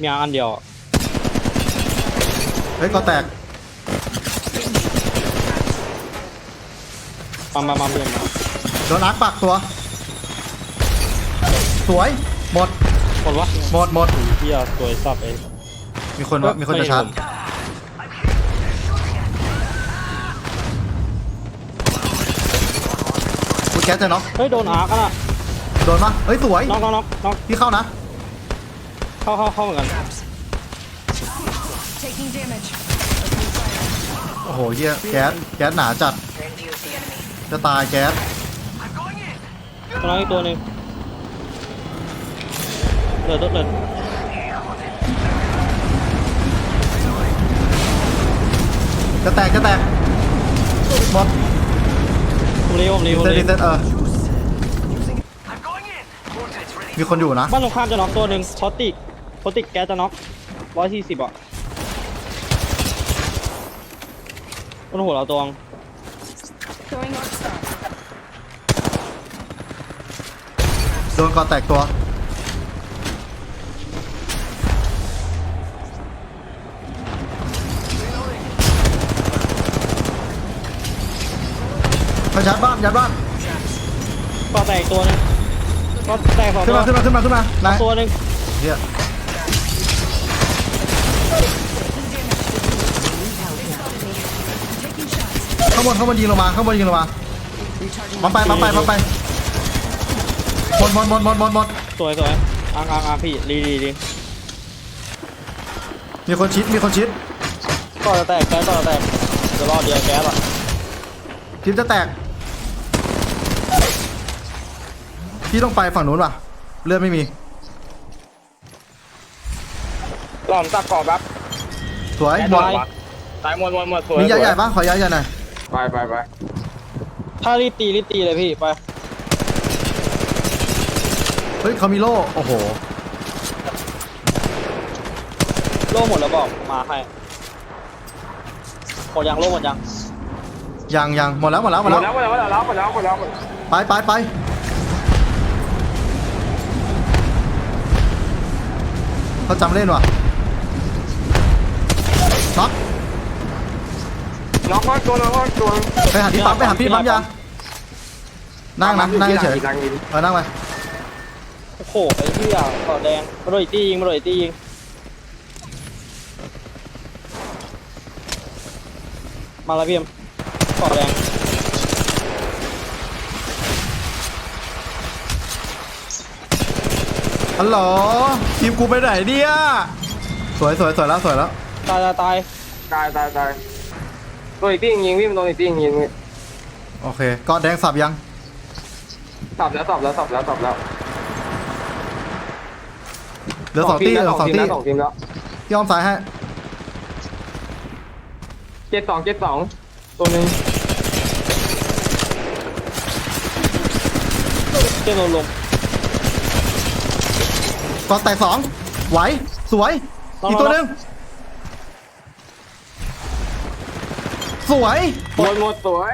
มีอันเดียวอะเฮ้ยก็แตกมามามาเพื่อนมาโดนอาร์คปักตัว สวย หมด หมดวะหมดหมด เฮียสวยสับเองมีคนวะมีคนจะชาร์จกูแก๊สจะน็อกเฮ้ยโดนอาร์กอะโดนปะเฮ้ยสวย น็อกน็อกน็อกน็อกพี่เข้านะ เข้าเข้าเข้าเหมือนกัน Taking damage. โอ้โหเหี้ยแก๊สแก๊สหนาจัด จะตายแก๊สตัวน้องอีกตัวหนึ่งเหลือตัวเหลือจะแตกจะแตกหมดผมรีบผมรีบผมเซตรีดิบเซตเออมีคนอยู่นะบ้านตรงข้ามจะน็อกตัวหนึ่งพอติก พอติกแก๊สจะน็อกร้อยสี่สิบอะบนหัวเราตัวง Throwing arc star. โดนก่อนแตกตัวไปชาร์จบ้านยัดบ้าน ก็แตกอีกตัวหนึงก็แตกสองขึ้นตัวมาขึ้นมาขึ้นมาขึ้นมาไหนตัวหนึ่งเฮีย ข้างบนข้างบนยิงลงมาข้างบนยิงลงมามันไปมันไปมันไปหมดหมดหมดหมดหมดหมดสวยสวยอ่างอ่างอ่างพี่รีดีดีมีคนชิดมีคนชิดก็จะแตกแก๊สก็จะแตกจะรอดเดียวแก๊สอะชิดจะแตกพี่ต้องไปฝั่งนู้นว่ะเลือดไม่มี หล่อมตักกรอบแบบสวยหมดตายหมดหมดหมดสวยมียาใหญ่สวยปะขอยาใหญ่หน่อยไปไปไปถ้ารีบตีรีบตีเลยพี่ไปเฮ้ยเขามีโล่โอ้โหโล่หมดแล้วบอกมาให้หมดยังโล่หมดยังยังยังหมดแล้วหมดแล้วหหมมดดแล้วแล้วหมดแล้วหมดแล้วหมดแล้วหมดแล้วไปไปไปเขาจำเล่นว่ะ น็อกน้องก็ตัวน้องก็ตัวไปหาที่ปั๊มไปหาพี่ปั๊มยานั่งนะนั่งเฉยนั่งยิงๆเออนั่งไปโอ้โหไอ้ที่อะต่อแดงมาโดนอีกตียิงมาโดนอีกตียิงมาแล้วพี่เอ็มต่อแดงฮัลโหลทีมกูไปไหนเนี่ยสวยสวยสวยแล้วสวยแล้ว ตายตายตายตายตายตายตัวอีกที่ยิงพี่มันโดนอีกที่ยิงโอเคก้อนแดงสับยัง สับแล้วสับแล้วสับแล้วสับแล้วเหลือสองตีเหลือสองตีแล้วสองทีมแล้วพี่อ้อมซ้ายให้เจ็ดสองเจ็ดสองตัวหนึ่งเจ้าลงลงก้อนแตกสองไหวสวยอีกตัวหนึ่ง สวย หมดหมดสวย